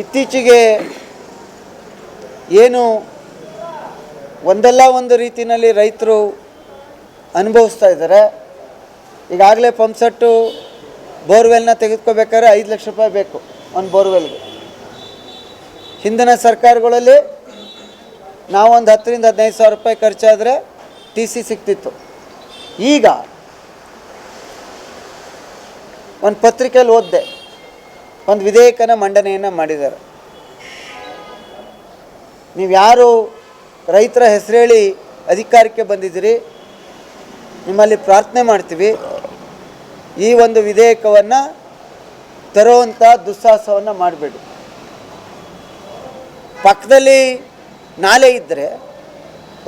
ಇತ್ತೀಚೆಗೆ ಏನು ಒಂದಲ್ಲ ಒಂದು ರೀತಿಯಲ್ಲಿ ರೈತರು ಅನುಭವಿಸ್ತಾ ಇದ್ದಾರೆ. ಈಗಾಗಲೇ ಪಂಪ್ಸೆಟ್ಟು ಬೋರ್ವೆಲ್ನ ತೆಗೆದುಕೋಬೇಕಾದ್ರೆ ಐದು ಲಕ್ಷ ರೂಪಾಯಿ ಬೇಕು ಒಂದು ಬೋರ್ವೆಲ್ಗೆ. ಹಿಂದಿನ ಸರ್ಕಾರಗಳಲ್ಲಿ ನಾವೊಂದು ಹತ್ತರಿಂದ ಹದಿನೈದು ಸಾವಿರ ರೂಪಾಯಿ ಖರ್ಚಾದರೆ ಟಿ ಸಿ ಸಿಗ್ತಿತ್ತು. ಈಗ ಒಂದು ಪತ್ರಿಕೆಯಲ್ಲಿ ಓದಿದೆ. ಒಂದು ವಿಧೇಯಕನ ಮಂಡನೆಯನ್ನು ಮಾಡಿದ್ದಾರೆ. ನೀವು ಯಾರು ರೈತರ ಹೆಸರೇಳಿ ಅಧಿಕಾರಕ್ಕೆ ಬಂದಿದ್ದೀರಿ, ನಿಮ್ಮಲ್ಲಿ ಪ್ರಾರ್ಥನೆ ಮಾಡ್ತೀವಿ, ಈ ಒಂದು ವಿಧೇಯಕವನ್ನು ತರುವಂಥ ದುಸ್ಸಾಹಸವನ್ನು ಮಾಡಬೇಡಿ. ಪಕ್ಕದಲ್ಲಿ ನಾಲೆ ಇದ್ದರೆ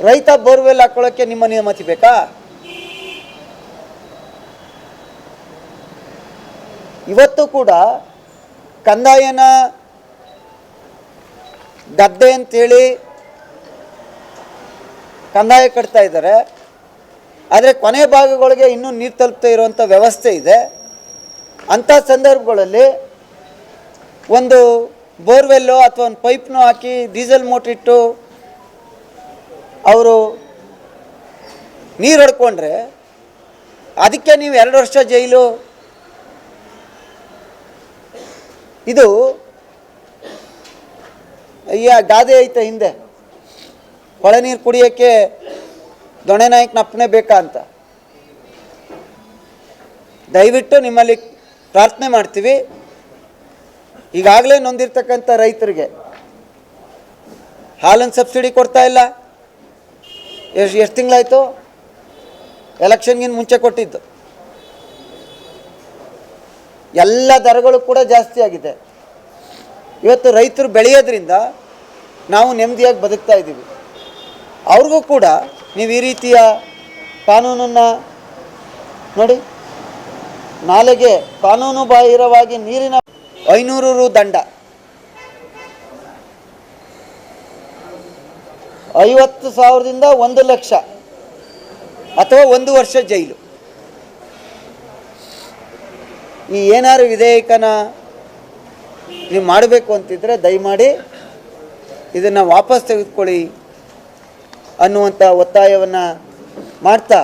ರೈತ ಬೋರ್ವೆಲ್ ಹಾಕ್ಕೊಳ್ಳೋಕ್ಕೆ ನಿಮ್ಮ ನಿಯಮತಿ ಬೇಕಾ? ಇವತ್ತು ಕೂಡ ಕಂದಾಯನ ಗದ್ದೆ ಅಂತೇಳಿ ಕಂದಾಯ ಕಟ್ತಾ ಇದ್ದಾರೆ. ಆದರೆ ಕೊನೆ ಭಾಗಗಳಿಗೆ ಇನ್ನೂ ನೀರು ತಲುಪ್ತಾ ಇರುವಂಥ ವ್ಯವಸ್ಥೆ ಇದೆ. ಅಂಥ ಸಂದರ್ಭಗಳಲ್ಲಿ ಒಂದು ಬೋರ್ವೆಲ್ಲು ಅಥವಾ ಒಂದು ಪೈಪ್ನೂ ಹಾಕಿ ಡೀಸೆಲ್ ಮೋಟ್ರಿಟ್ಟು ಅವರು ನೀರು ಹೊಡ್ಕೊಂಡ್ರೆ ಅದಕ್ಕೆ ನೀವು ಎರಡು ವರ್ಷ ಜೈಲು ಇದು ಅಯ್ಯ, ಗಾದೆ ಐತೆ ಹಿಂದೆ. ಹೊಳೆ ನೀರು ಕುಡಿಯೋಕ್ಕೆ ದೊಣೆ ನಾಯಕನ ಅಪ್ಪನೆ ಬೇಕಾ ಅಂತ. ದಯವಿಟ್ಟು ನಿಮ್ಮಲ್ಲಿ ಪ್ರಾರ್ಥನೆ ಮಾಡ್ತೀವಿ. ಈಗಾಗಲೇ ನೊಂದಿರ್ತಕ್ಕಂಥ ರೈತರಿಗೆ ಹಾಲನ್ನು ಸಬ್ಸಿಡಿ ಕೊಡ್ತಾ ಇಲ್ಲ. ಎಷ್ಟು ಎಷ್ಟು ತಿಂಗಳಾಯಿತು? ಎಲೆಕ್ಷನ್ಗಿಂತ ಮುಂಚೆ ಕೊಟ್ಟಿದ್ದು. ಎಲ್ಲ ದರಗಳು ಕೂಡ ಜಾಸ್ತಿ ಆಗಿದೆ. ಇವತ್ತು ರೈತರು ಬೆಳೆಯೋದ್ರಿಂದ ನಾವು ನೆಮ್ಮದಿಯಾಗಿ ಬದುಕ್ತಾ ಇದ್ದೀವಿ. ಅವ್ರಿಗೂ ಕೂಡ ನೀವು ಈ ರೀತಿಯ ಕಾನೂನನ್ನು ನೋಡಿ, ನಾಲೆಗೆ ಕಾನೂನು ಬಾಹಿರವಾಗಿ ನೀರಿನ ಐನೂರು ರು ದಂಡ. ಐವತ್ತು ಸಾವಿರದಿಂದ ಒಂದು ಲಕ್ಷ ಅಥವಾ ಒಂದು ವರ್ಷ ಜೈಲು. ಈ ಏನಾದ್ರು ವಿಧೇಯಕನ ನೀವು ಮಾಡಬೇಕು ಅಂತಿದ್ರೆ ದಯಮಾಡಿ ಇದನ್ನು ವಾಪಸ್ ತೆಗೆದುಕೊಳ್ಳಿ ಅನ್ನುವಂಥ ಒತ್ತಾಯವನ್ನು ಮಾಡ್ತಾ